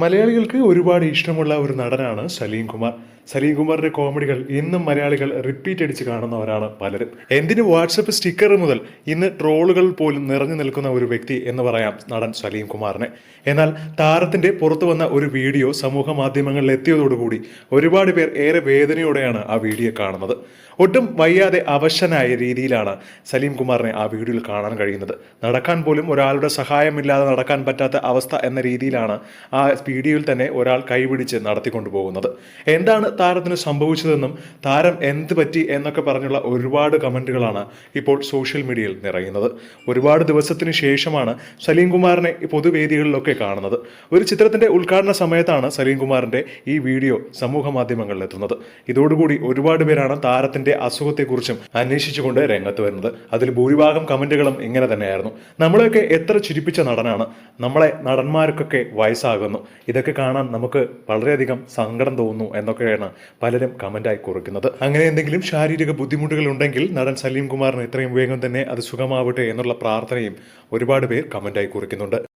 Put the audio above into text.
മലയാളികൾക്ക് ഒരുപാട് ഇഷ്ടമുള്ള ഒരു നടനാണ് സലീം കുമാർ. സലീം കുമാറിന്റെ കോമഡികൾ ഇന്നും മലയാളികൾ റിപ്പീറ്റ് അടിച്ച് കാണുന്നവരാണ് പലരും. എന്തിന് വാട്സപ്പ് സ്റ്റിക്കർ മുതൽ ഇന്ന് ട്രോളുകൾ പോലും നിറഞ്ഞു നിൽക്കുന്ന ഒരു വ്യക്തി എന്ന് പറയാം നടൻ സലീം കുമാറിനെ. എന്നാൽ താരത്തിന്റെ പുറത്തു വന്ന ഒരു വീഡിയോ സമൂഹ മാധ്യമങ്ങളിൽ എത്തിയതോടുകൂടി ഒരുപാട് പേർ ഏറെ വേദനയോടെയാണ് ആ വീഡിയോ കാണുന്നത്. ഒട്ടും വയ്യാതെ അവശനായ രീതിയിലാണ് സലീം കുമാറിനെ ആ വീഡിയോയിൽ കാണാൻ കഴിയുന്നത്. നടക്കാൻ പോലും ഒരാളുടെ സഹായമില്ലാതെ നടക്കാൻ പറ്റാത്ത അവസ്ഥ എന്ന രീതിയിലാണ് ആ വീഡിയോയിൽ തന്നെ ഒരാൾ കൈപിടിച്ച് നടത്തിക്കൊണ്ടു പോകുന്നത് എന്താണ് താരത്തിന് സംഭവിച്ചതെന്നും താരം എന്ത് പറ്റി എന്നൊക്കെ പറഞ്ഞുള്ള ഒരുപാട് കമന്റുകളാണ് ഇപ്പോൾ സോഷ്യൽ മീഡിയയിൽ നിറയുന്നത്. ഒരുപാട് ദിവസത്തിന് ശേഷമാണ് സലീം കുമാറിനെ പൊതുവേദികളിലൊക്കെ കാണുന്നത്. ഒരു ചിത്രത്തിന്റെ ഉദ്ഘാടന സമയത്താണ് സലീം കുമാറിന്റെ ഈ വീഡിയോ സമൂഹ മാധ്യമങ്ങളിൽ എത്തുന്നത്. ഇതോടുകൂടി ഒരുപാട് പേരാണ് താരത്തിന്റെ അസുഖത്തെക്കുറിച്ചും അന്വേഷിച്ചുകൊണ്ട് രംഗത്ത് വരുന്നത്. അതിൽ ഭൂരിഭാഗം കമന്റുകളും ഇങ്ങനെ തന്നെയായിരുന്നു. നമ്മളെയൊക്കെ എത്ര ചിരിപ്പിച്ച നടനാണ്. നമ്മളെ നടന്മാർക്കൊക്കെ വയസ്സാകുന്നു. ഇതൊക്കെ കാണാൻ നമുക്ക് വളരെയധികം സങ്കടം തോന്നുന്നു എന്നൊക്കെയാണ് പലരും കമന്റായി കുറിക്കുന്നത്. അങ്ങനെ എന്തെങ്കിലും ശാരീരിക ബുദ്ധിമുട്ടുകൾ ഉണ്ടെങ്കിൽ നടൻ സലീം കുമാറിന് എത്രയും വേഗം തന്നെ അത് സുഖമാവട്ടെ എന്നുള്ള പ്രാർത്ഥനയും ഒരുപാട് പേർ കമന്റായി കുറിക്കുന്നുണ്ട്.